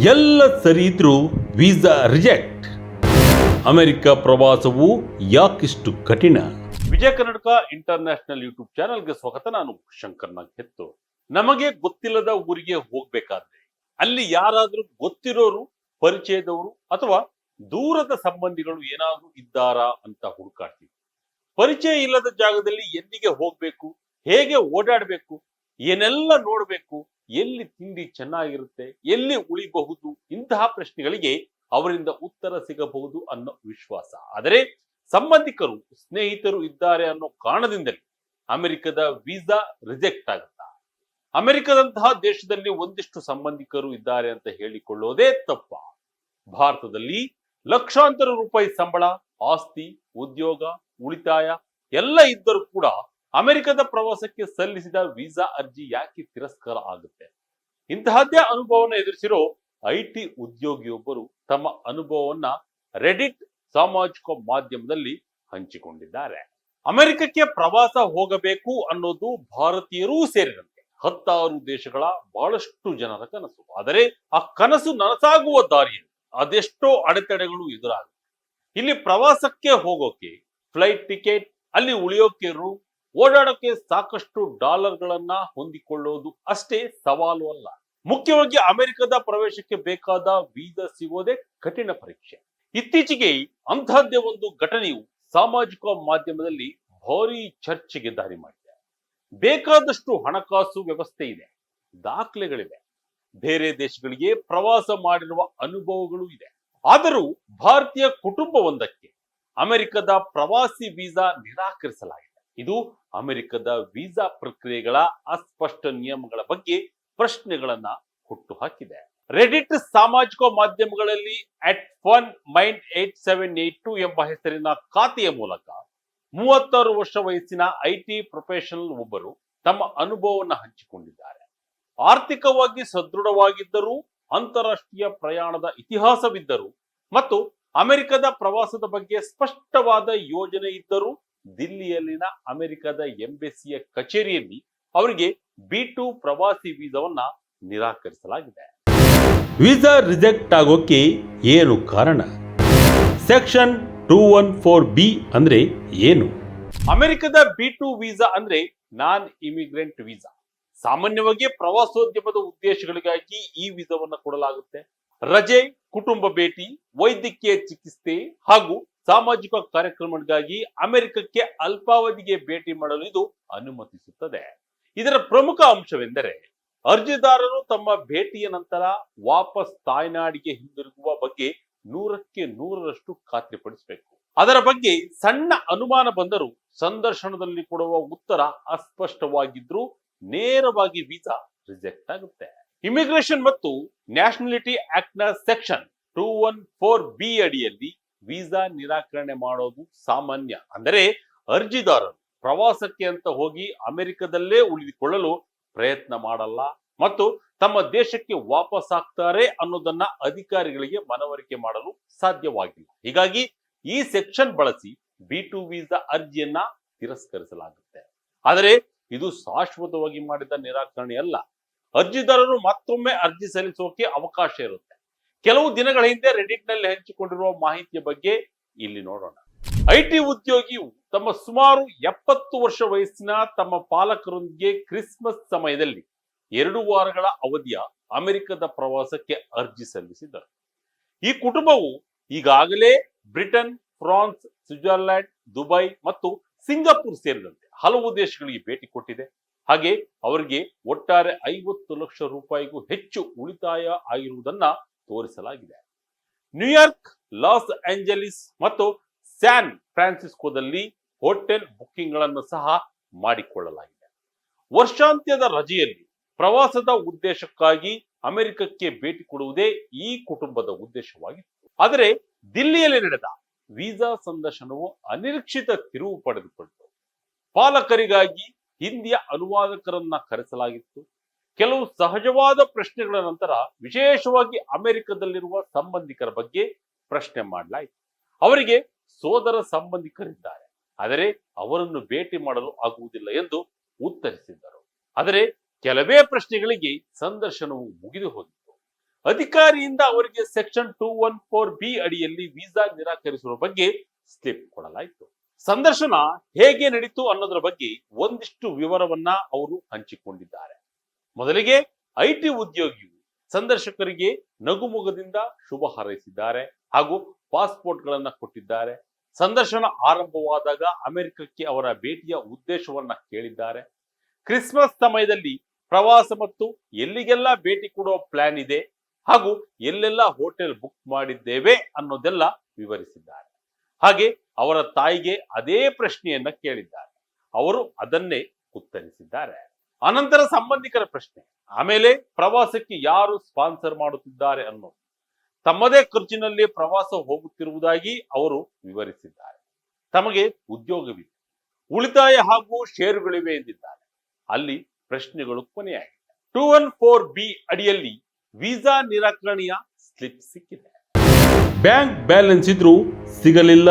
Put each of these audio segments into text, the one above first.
ಎಲ್ಲ ಸರಿ ಇದ್ರೂ ವೀಸಾ ರಿಜೆಕ್ಟ್. ಅಮೆರಿಕ ಪ್ರವಾಸವು ಯಾಕಿಷ್ಟು ಕಠಿಣ. ವಿಜಯ ಕರ್ನಾಟಕ ಇಂಟರ್ನ್ಯಾಷನಲ್ ಯೂಟ್ಯೂಬ್ ಚಾನೆಲ್ಗೆ ಸ್ವಾಗತ, ನಾನು ಶಂಕರ್ ಹೆತ್ತು ನಮಗೆ ಗೊತ್ತಿಲ್ಲದ ಊರಿಗೆ ಹೋಗ್ಬೇಕಾದ್ರೆ, ಅಲ್ಲಿ ಯಾರಾದ್ರೂ ಗೊತ್ತಿರೋರು, ಪರಿಚಯದವರು ಅಥವಾ ದೂರದ ಸಂಬಂಧಿಗಳು ಏನಾದ್ರೂ ಇದ್ದಾರಾ ಅಂತ ಹುಡುಕಾಡ್ತೀವಿ. ಪರಿಚಯ ಇಲ್ಲದ ಜಾಗದಲ್ಲಿ ಎಲ್ಲಿಗೆ ಹೋಗ್ಬೇಕು, ಹೇಗೆ ಓಡಾಡ್ಬೇಕು ಏನೆಲ್ಲ ನೋಡಬೇಕು, ಎಲ್ಲಿ ತಿಂಡಿ ಚೆನ್ನಾಗಿರುತ್ತೆ, ಎಲ್ಲಿ ಉಳಿಬಹುದು, ಇಂತಹ ಪ್ರಶ್ನೆಗಳಿಗೆ ಅವರಿಂದ ಉತ್ತರ ಸಿಗಬಹುದು ಅನ್ನೋ ವಿಶ್ವಾಸ. ಆದರೆ ಸಂಬಂಧಿಕರು, ಸ್ನೇಹಿತರು ಇದ್ದಾರೆ ಅನ್ನೋ ಕಾರಣದಿಂದಲೇ ಅಮೆರಿಕದ ವೀಸಾ ರಿಜೆಕ್ಟ್ ಆಗುತ್ತ? ಅಮೆರಿಕದಂತಹ ದೇಶದಲ್ಲಿ ಒಂದಿಷ್ಟು ಸಂಬಂಧಿಕರು ಇದ್ದಾರೆ ಅಂತ ಹೇಳಿಕೊಳ್ಳೋದೇ ತಪ್ಪ? ಭಾರತದಲ್ಲಿ ಲಕ್ಷಾಂತರ ರೂಪಾಯಿ ಸಂಬಳ, ಆಸ್ತಿ, ಉದ್ಯೋಗ, ಉಳಿತಾಯ ಎಲ್ಲ ಇದ್ದರೂ ಕೂಡ ಅಮೆರಿಕದ ಪ್ರವಾಸಕ್ಕೆ ಸಲ್ಲಿಸಿದ ವೀಸಾ ಅರ್ಜಿ ಯಾಕೆ ತಿರಸ್ಕಾರ ಆಗುತ್ತೆ? ಇಂತಹದ್ದೇ ಅನುಭವವನ್ನು ಎದುರಿಸಿರೋ ಐಟಿ ಉದ್ಯೋಗಿಯೊಬ್ಬರು ತಮ್ಮ ಅನುಭವವನ್ನ ರೆಡಿಟ್ ಸಾಮಾಜಿಕ ಮಾಧ್ಯಮದಲ್ಲಿ ಹಂಚಿಕೊಂಡಿದ್ದಾರೆ. ಅಮೆರಿಕಕ್ಕೆ ಪ್ರವಾಸ ಹೋಗಬೇಕು ಅನ್ನೋದು ಭಾರತೀಯರೂ ಸೇರಿದಂತೆ ಹತ್ತಾರು ದೇಶಗಳ ಬಹಳಷ್ಟು ಜನರ ಕನಸು. ಆದರೆ ಆ ಕನಸು ನನಸಾಗುವ ದಾರಿಯಲ್ಲಿ ಅದೆಷ್ಟೋ ಅಡೆತಡೆಗಳು ಎದುರಾಗುತ್ತೆ. ಇಲ್ಲಿ ಪ್ರವಾಸಕ್ಕೆ ಹೋಗೋಕೆ, ಫ್ಲೈಟ್ ಟಿಕೆಟ್, ಅಲ್ಲಿ ಉಳಿಯೋಕೆ ರೂಮ್ ಓಡಾಡೋಕೆ ಸಾಕಷ್ಟು ಡಾಲರ್ಗಳನ್ನ ಹೊಂದಿಕೊಳ್ಳೋದು ಅಷ್ಟೇ ಸವಾಲು ಅಲ್ಲ. ಮುಖ್ಯವಾಗಿ ಅಮೆರಿಕದ ಪ್ರವೇಶಕ್ಕೆ ಬೇಕಾದ ವೀಸಾ ಸಿಗೋದೇ ಕಠಿಣ ಪರೀಕ್ಷೆ. ಇತ್ತೀಚೆಗೆ ಅಂತಹದ್ದೇ ಒಂದು ಘಟನೆಯು ಸಾಮಾಜಿಕ ಮಾಧ್ಯಮದಲ್ಲಿ ಭಾರಿ ಚರ್ಚೆಗೆ ದಾರಿ ಮಾಡಿದೆ. ಬೇಕಾದಷ್ಟು ಹಣಕಾಸು ವ್ಯವಸ್ಥೆ ಇದೆ, ದಾಖಲೆಗಳಿವೆ. ಬೇರೆ ದೇಶಗಳಿಗೆ ಪ್ರವಾಸ ಮಾಡಿರುವ ಅನುಭವಗಳು ಇದೆ. ಆದರೂ ಭಾರತೀಯ ಕುಟುಂಬವೊಂದಕ್ಕೆ ಅಮೆರಿಕದ ಪ್ರವಾಸಿ ವೀಸಾ ನಿರಾಕರಿಸಲಾಗಿದೆ. ಇದು ಅಮೆರಿಕದ ವೀಸಾ ಪ್ರಕ್ರಿಯೆಗಳ ಅಸ್ಪಷ್ಟ ನಿಯಮಗಳ ಬಗ್ಗೆ ಪ್ರಶ್ನೆಗಳನ್ನ ಹುಟ್ಟು ಹಾಕಿದೆ ರೆಡಿಟ್ ಸಾಮಾಜಿಕ ಮಾಧ್ಯಮಗಳಲ್ಲಿ at one mind eight seven eight two ಎಂಬ ಹೆಸರಿನ ಖಾತೆಯ ಮೂಲಕ ಮೂವತ್ತಾರು ವರ್ಷ ವಯಸ್ಸಿನ ಐಟಿ ಪ್ರೊಫೆಷನಲ್ ಒಬ್ಬರು ತಮ್ಮ ಅನುಭವವನ್ನು ಹಂಚಿಕೊಂಡಿದ್ದಾರೆ. ಆರ್ಥಿಕವಾಗಿ ಸದೃಢವಾಗಿದ್ದರೂ, ಅಂತಾರಾಷ್ಟ್ರೀಯ ಪ್ರಯಾಣದ ಇತಿಹಾಸವಿದ್ದರು ಮತ್ತು ಅಮೆರಿಕದ ಪ್ರವಾಸದ ಬಗ್ಗೆ ಸ್ಪಷ್ಟವಾದ ಯೋಜನೆ ಇದ್ದರೂ ದಿಲ್ಲಿಯಲ್ಲಿನ ಅಮೆರಿಕದ ಎಂಬೆಸಿಯ ಕಚೇರಿಯಲ್ಲಿ ಅವರಿಗೆ ಬಿ ಟು ಪ್ರವಾಸಿ ವೀಸಾವನ್ನ ನಿರಾಕರಿಸಲಾಗಿದೆ. ವೀಸಾ ರಿಜೆಕ್ಟ್ ಆಗೋಕೆ ಏನು ಕಾರಣ? Section two one four B ಅಂದ್ರೆ ಏನು? ಅಮೆರಿಕದ ಬಿ ಟು ವೀಸಾ ಅಂದ್ರೆ ನಾನ್ ಇಮಿಗ್ರೆಂಟ್ ವೀಸಾ. ಸಾಮಾನ್ಯವಾಗಿ ಪ್ರವಾಸೋದ್ಯಮದ ಉದ್ದೇಶಗಳಿಗಾಗಿ ಈ ವೀಸಾವನ್ನ ಕೊಡಲಾಗುತ್ತೆ. ರಜೆ, ಕುಟುಂಬ ಭೇಟಿ, ವೈದ್ಯಕೀಯ ಚಿಕಿತ್ಸೆ ಹಾಗೂ ಸಾಮಾಜಿಕ ಕಾರ್ಯಕ್ರಮಗಳಿಗಾಗಿ ಅಮೆರಿಕಕ್ಕೆ ಅಲ್ಪಾವಧಿಗೆ ಭೇಟಿ ಮಾಡಲು ಇದು ಅನುಮತಿಸುತ್ತದೆ. ಇದರ ಪ್ರಮುಖ ಅಂಶವೆಂದರೆ, ಅರ್ಜಿದಾರರು ತಮ್ಮ ಭೇಟಿಯ ನಂತರ ವಾಪಸ್ ತಾಯ್ನಾಡಿಗೆ ಹಿಂದಿರುಗುವ ಬಗ್ಗೆ ನೂರಕ್ಕೆ ನೂರರಷ್ಟು ಖಾತ್ರಿಪಡಿಸಬೇಕು ಅದರ ಬಗ್ಗೆ ಸಣ್ಣ ಅನುಮಾನ ಬಂದರೂ ಸಂದರ್ಶನದಲ್ಲಿ ಕೊಡುವ ಉತ್ತರ ಅಸ್ಪಷ್ಟವಾಗಿದ್ರೂ ನೇರವಾಗಿ ವೀಸಾ ರಿಜೆಕ್ಟ್ ಆಗುತ್ತೆ. ಇಮಿಗ್ರೇಷನ್ ಮತ್ತು nationality ಆಕ್ಟ್ನ section two one four B ಅಡಿಯಲ್ಲಿ ವೀಸಾ ನಿರಾಕರಣೆ ಮಾಡೋದು ಸಾಮಾನ್ಯ. ಅಂದರೆ ಅರ್ಜಿದಾರರು ಪ್ರವಾಸಕ್ಕೆ ಅಂತ ಹೋಗಿ ಅಮೆರಿಕದಲ್ಲೇ ಉಳಿದುಕೊಳ್ಳಲು ಪ್ರಯತ್ನ ಮಾಡಲ್ಲ ಮತ್ತು ತಮ್ಮ ದೇಶಕ್ಕೆ ವಾಪಸ್ ಆಗ್ತಾರೆ ಅನ್ನೋದನ್ನ ಅಧಿಕಾರಿಗಳಿಗೆ ಮನವರಿಕೆ ಮಾಡಲು ಸಾಧ್ಯವಾಗಿಲ್ಲ. ಹೀಗಾಗಿ ಈ ಸೆಕ್ಷನ್ ಬಳಸಿ ಬಿ ಟು ವೀಸಾ ಅರ್ಜಿಯನ್ನ ತಿರಸ್ಕರಿಸಲಾಗುತ್ತೆ. ಆದರೆ ಇದು ಶಾಶ್ವತವಾಗಿ ಮಾಡಿದ ನಿರಾಕರಣೆ ಅಲ್ಲ. ಅರ್ಜಿದಾರರು ಮತ್ತೊಮ್ಮೆ ಅರ್ಜಿ ಸಲ್ಲಿಸೋಕೆ ಅವಕಾಶ ಇರುತ್ತೆ. ಕೆಲವು ದಿನಗಳ ಹಿಂದೆ ರೆಡಿಟ್ನಲ್ಲಿ ಹಂಚಿಕೊಂಡಿರುವ ಮಾಹಿತಿಯ ಬಗ್ಗೆ ಇಲ್ಲಿ ನೋಡೋಣ. ಐಟಿ ಉದ್ಯೋಗಿಯು ತಮ್ಮ ಸುಮಾರು ಎಪ್ಪತ್ತು ವರ್ಷ ವಯಸ್ಸಿನ ತಮ್ಮ ಪಾಲಕರೊಂದಿಗೆ ಕ್ರಿಸ್ಮಸ್ ಸಮಯದಲ್ಲಿ ಎರಡು ವಾರಗಳ ಅವಧಿಯ ಅಮೆರಿಕದ ಪ್ರವಾಸಕ್ಕೆ ಅರ್ಜಿ ಸಲ್ಲಿಸಿದರು ಈ ಕುಟುಂಬವು ಈಗಾಗಲೇ ಬ್ರಿಟನ್, ಫ್ರಾನ್ಸ್, ಸ್ವಿಟ್ಜರ್ಲ್ಯಾಂಡ್, ದುಬೈ ಮತ್ತು ಸಿಂಗಾಪುರ್ ಸೇರಿದಂತೆ ಹಲವು ದೇಶಗಳಿಗೆ ಭೇಟಿ ಕೊಟ್ಟಿದೆ. ಹಾಗೆ ಅವರಿಗೆ ಒಟ್ಟಾರೆ ಐವತ್ತು ಲಕ್ಷ ರೂಪಾಯಿಗೂ ಹೆಚ್ಚು ಉಳಿತಾಯ ಆಗಿರುವುದನ್ನ ತೋರಿಸಲಾಗಿದೆ. ನ್ಯೂಯಾರ್ಕ್ ಲಾಸ್ ಏಂಜಲೀಸ್ ಮತ್ತು ಸ್ಯಾನ್ ಫ್ರಾನ್ಸಿಸ್ಕೋದಲ್ಲಿ ಹೋಟೆಲ್ ಬುಕ್ಕಿಂಗ್ಗಳನ್ನು ಸಹ ಮಾಡಿಕೊಳ್ಳಲಾಗಿದೆ. ವರ್ಷಾಂತ್ಯದ ರಜೆಯಲ್ಲಿ ಪ್ರವಾಸದ ಉದ್ದೇಶಕ್ಕಾಗಿ ಅಮೆರಿಕಕ್ಕೆ ಭೇಟಿ ಕೊಡುವುದೇ ಈ ಕುಟುಂಬದ ಉದ್ದೇಶವಾಗಿತ್ತು. ಆದರೆ ದಿಲ್ಲಿಯಲ್ಲಿ ನಡೆದ ವೀಸಾ ಸಂದರ್ಶನವು ಅನಿರೀಕ್ಷಿತ ತಿರುವು ಪಡೆದುಕೊಂಡಿತು ಪಾಲಕರಿಗಾಗಿ ಹಿಂದಿಯ ಅನುವಾದಕರನ್ನ ಕರೆಸಲಾಗಿತ್ತು. ಕೆಲವು ಸಹಜವಾದ ಪ್ರಶ್ನೆಗಳ ನಂತರ ವಿಶೇಷವಾಗಿ ಅಮೆರಿಕದಲ್ಲಿರುವ ಸಂಬಂಧಿಕರ ಬಗ್ಗೆ ಪ್ರಶ್ನೆ ಮಾಡಲಾಯಿತು. ಅವರಿಗೆ ಸೋದರ ಸಂಬಂಧಿಕರಿದ್ದಾರೆ. ಆದರೆ ಅವರನ್ನು ಭೇಟಿ ಮಾಡಲು ಆಗುವುದಿಲ್ಲ ಎಂದು ಉತ್ತರಿಸಿದ್ದರು. ಆದರೆ ಕೆಲವೇ ಪ್ರಶ್ನೆಗಳಿಗೆ ಸಂದರ್ಶನವು ಮುಗಿದು ಹೋಗಿತ್ತು. ಅಧಿಕಾರಿಯಿಂದ ಅವರಿಗೆ section two one four B ಅಡಿಯಲ್ಲಿ ವೀಸಾ ನಿರಾಕರಿಸುವ ಬಗ್ಗೆ ಸ್ಲಿಪ್ ಕೊಡಲಾಯಿತು. ಸಂದರ್ಶನ ಹೇಗೆ ನಡೀತು ಅನ್ನೋದರ ಬಗ್ಗೆ ಒಂದಿಷ್ಟು ವಿವರವನ್ನ ಅವರು ಹಂಚಿಕೊಂಡಿದ್ದಾರೆ. ಮೊದಲಿಗೆ ಐಟಿ ಉದ್ಯೋಗಿಯು ಸಂದರ್ಶಕರಿಗೆ ನಗುಮುಗದಿಂದ ಶುಭ ಹಾರೈಸಿದ್ದಾರೆ ಹಾಗೂ ಪಾಸ್ಪೋರ್ಟ್ ಗಳನ್ನ ಕೊಟ್ಟಿದ್ದಾರೆ. ಸಂದರ್ಶನ ಆರಂಭವಾದಾಗ ಅಮೆರಿಕಕ್ಕೆ ಅವರ ಭೇಟಿಯ ಉದ್ದೇಶವನ್ನ ಕೇಳಿದ್ದಾರೆ. ಕ್ರಿಸ್ಮಸ್ ಸಮಯದಲ್ಲಿ ಪ್ರವಾಸ ಮತ್ತು ಎಲ್ಲಿಗೆಲ್ಲ ಭೇಟಿ ಕೊಡುವ ಪ್ಲಾನ್ ಇದೆ ಹಾಗೂ ಎಲ್ಲೆಲ್ಲ ಹೋಟೆಲ್ ಬುಕ್ ಮಾಡಿದ್ದೇವೆ ಅನ್ನೋದೆಲ್ಲ ವಿವರಿಸಿದ್ದಾರೆ. ಹಾಗೆ ಅವರ ತಾಯಿಗೆ ಅದೇ ಪ್ರಶ್ನೆಯನ್ನ ಕೇಳಿದ್ದಾರೆ. ಅವರು ಅದನ್ನೇ ಉತ್ತರಿಸಿದ್ದಾರೆ. ಅನಂತರ ಸಂಬಂಧಿಕರ ಪ್ರಶ್ನೆ. ಆಮೇಲೆ ಪ್ರವಾಸಕ್ಕೆ ಯಾರು ಸ್ಪಾನ್ಸರ್ ಮಾಡುತ್ತಿದ್ದಾರೆ ಅನ್ನೋದು. ತಮ್ಮದೇ ಖರ್ಚಿನಲ್ಲಿ ಪ್ರವಾಸ ಹೋಗುತ್ತಿರುವುದಾಗಿ ಅವರು ವಿವರಿಸಿದ್ದಾರೆ. ತಮಗೆ ಉದ್ಯೋಗವಿದೆ. ಉಳಿತಾಯ ಹಾಗೂ ಷೇರುಗಳಿವೆ ಎಂದಿದ್ದಾರೆ. ಅಲ್ಲಿ ಪ್ರಶ್ನೆಗಳು ಕೊನೆಯಾಗಿದೆ. ಟೂ ಒನ್ ಫೋರ್ ಬಿ ಅಡಿಯಲ್ಲಿ ವೀಸಾ ನಿರಾಕರಣೆಯ ಸ್ಲಿಪ್ ಸಿಕ್ಕಿದೆ. ಬ್ಯಾಂಕ್ ಬ್ಯಾಲೆನ್ಸ್ ಇದ್ರೂ ಸಿಗಲಿಲ್ಲ.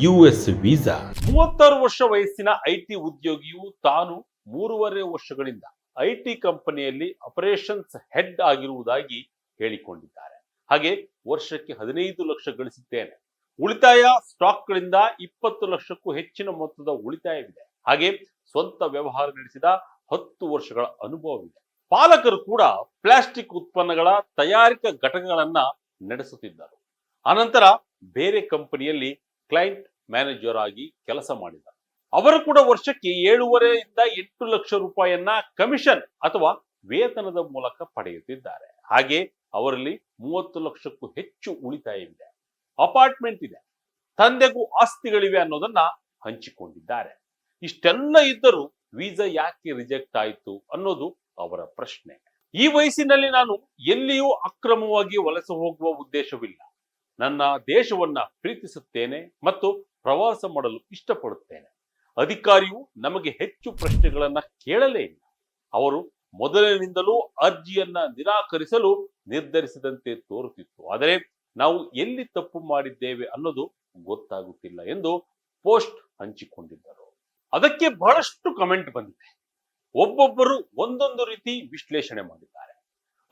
U S visa. ಮೂವತ್ತಾರು ವರ್ಷ ವಯಸ್ಸಿನ ಐಟಿ ಉದ್ಯೋಗಿಯು ತಾನು ಮೂರುವರೆ ವರ್ಷಗಳಿಂದ ಐಟಿ ಕಂಪನಿಯಲ್ಲಿ ಆಪರೇಷನ್ಸ್ ಹೆಡ್ ಆಗಿರುವುದಾಗಿ ಹೇಳಿಕೊಂಡಿದ್ದಾರೆ. ಹಾಗೆ ವರ್ಷಕ್ಕೆ ಹದಿನೈದು ಲಕ್ಷ ಗಳಿಸಿದ್ದೇನೆ. ಉಳಿತಾಯ ಸ್ಟಾಕ್ಗಳಿಂದ ಇಪ್ಪತ್ತು ಲಕ್ಷಕ್ಕೂ ಹೆಚ್ಚಿನ ಮೊತ್ತದ ಉಳಿತಾಯವಿದೆ. ಹಾಗೆ ಸ್ವಂತ ವ್ಯವಹಾರ ನಡೆಸಿದ ಹತ್ತು ವರ್ಷಗಳ ಅನುಭವವಿದೆ. ಪಾಲಕರು ಕೂಡ ಪ್ಲಾಸ್ಟಿಕ್ ಉತ್ಪನ್ನಗಳ ತಯಾರಿಕಾ ಘಟಕಗಳನ್ನ ನಡೆಸುತ್ತಿದ್ದರು. ಅನಂತರ ಬೇರೆ ಕಂಪನಿಯಲ್ಲಿ ಕ್ಲೈಂಟ್ ಮ್ಯಾನೇಜರ್ ಆಗಿ ಕೆಲಸ ಮಾಡಿದರು. ಅವರು ಕೂಡ ವರ್ಷಕ್ಕೆ ಏಳುವರೆಯಿಂದ ಎಂಟು ಲಕ್ಷ ರೂಪಾಯಿಯನ್ನ ಕಮಿಷನ್ ಅಥವಾ ವೇತನದ ಮೂಲಕ ಪಡೆಯುತ್ತಿದ್ದಾರೆ. ಹಾಗೆ ಅವರಲ್ಲಿ ಮೂವತ್ತು ಲಕ್ಷಕ್ಕೂ ಹೆಚ್ಚು ಉಳಿತಾಯವಿದೆ ಅಪಾರ್ಟ್ಮೆಂಟ್ ಇದೆ. ತಂದೆಗೂ ಆಸ್ತಿಗಳಿವೆ ಅನ್ನೋದನ್ನ ಹಂಚಿಕೊಂಡಿದ್ದಾರೆ. ಇಷ್ಟೆಲ್ಲ ಇದ್ದರೂ ವೀಸಾ ಯಾಕೆ ರಿಜೆಕ್ಟ್ ಆಯಿತು ಅನ್ನೋದು ಅವರ ಪ್ರಶ್ನೆ. ಈ ವಯಸ್ಸಿನಲ್ಲಿ ನಾನು ಎಲ್ಲಿಯೂ ಅಕ್ರಮವಾಗಿ ವಲಸೆ ಹೋಗುವ ಉದ್ದೇಶವಿಲ್ಲ. ನನ್ನ ದೇಶವನ್ನ ಪ್ರೀತಿಸುತ್ತೇನೆ ಮತ್ತು ಪ್ರವಾಸ ಮಾಡಲು ಇಷ್ಟಪಡುತ್ತೇನೆ. ಅಧಿಕಾರಿಯು ನಮಗೆ ಹೆಚ್ಚು ಪ್ರಶ್ನೆಗಳನ್ನ ಕೇಳಲೇ ಇಲ್ಲ. ಅವರು ಮೊದಲಿನಿಂದಲೂ ಅರ್ಜಿಯನ್ನ ನಿರಾಕರಿಸಲು ನಿರ್ಧರಿಸಿದಂತೆ ತೋರುತ್ತಿತ್ತು. ಆದರೆ ನಾವು ಎಲ್ಲಿ ತಪ್ಪು ಮಾಡಿದ್ದೇವೆ ಅನ್ನೋದು ಗೊತ್ತಾಗುತ್ತಿಲ್ಲ ಎಂದು ಪೋಸ್ಟ್ ಹಂಚಿಕೊಂಡಿದ್ದರು. ಅದಕ್ಕೆ ಬಹಳಷ್ಟು ಕಮೆಂಟ್ ಬಂದಿದೆ. ಒಬ್ಬೊಬ್ಬರು ಒಂದೊಂದು ರೀತಿ ವಿಶ್ಲೇಷಣೆ ಮಾಡಿದ್ದಾರೆ.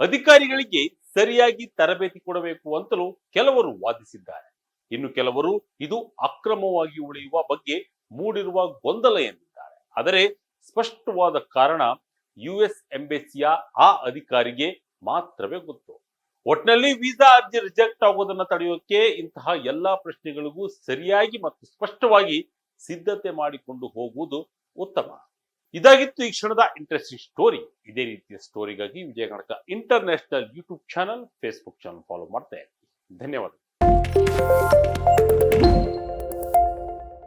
ಅಧಿಕಾರಿಗಳಿಗೆ ಸರಿಯಾಗಿ ತರಬೇತಿ ಕೊಡಬೇಕು ಅಂತಲೂ ಕೆಲವರು ವಾದಿಸಿದ್ದಾರೆ. ಇನ್ನು ಕೆಲವರು ಇದು ಅಕ್ರಮವಾಗಿ ಉಳಿಯುವ ಬಗ್ಗೆ ಮೂಡಿರುವ ಗೊಂದಲ ಎಂದಿದ್ದಾರೆ. ಆದರೆ ಸ್ಪಷ್ಟವಾದ ಕಾರಣ ಯುಎಸ್ ಎಂಬೆಸಿಯ ಆ ಅಧಿಕಾರಿಗೆ ಮಾತ್ರವೇ ಗೊತ್ತು. ಒಟ್ನಲ್ಲಿ ವೀಸಾ ಅರ್ಜಿ ರಿಜೆಕ್ಟ್ ಆಗೋದನ್ನ ತಡೆಯೋಕೆ ಇಂತಹ ಎಲ್ಲಾ ಪ್ರಶ್ನೆಗಳಿಗೂ ಸರಿಯಾಗಿ ಮತ್ತು ಸ್ಪಷ್ಟವಾಗಿ ಸಿದ್ಧತೆ ಮಾಡಿಕೊಂಡು ಹೋಗುವುದು ಉತ್ತಮ. ಇದಾಗಿತ್ತು ಈ ಕ್ಷಣದ ಇಂಟ್ರೆಸ್ಟಿಂಗ್ ಸ್ಟೋರಿ. ಇದೇ ರೀತಿಯ ಸ್ಟೋರಿಗಾಗಿ Vijaya Karnataka international YouTube channel, Facebook channel follow ಮಾಡ್ತಾ ಧನ್ಯವಾದ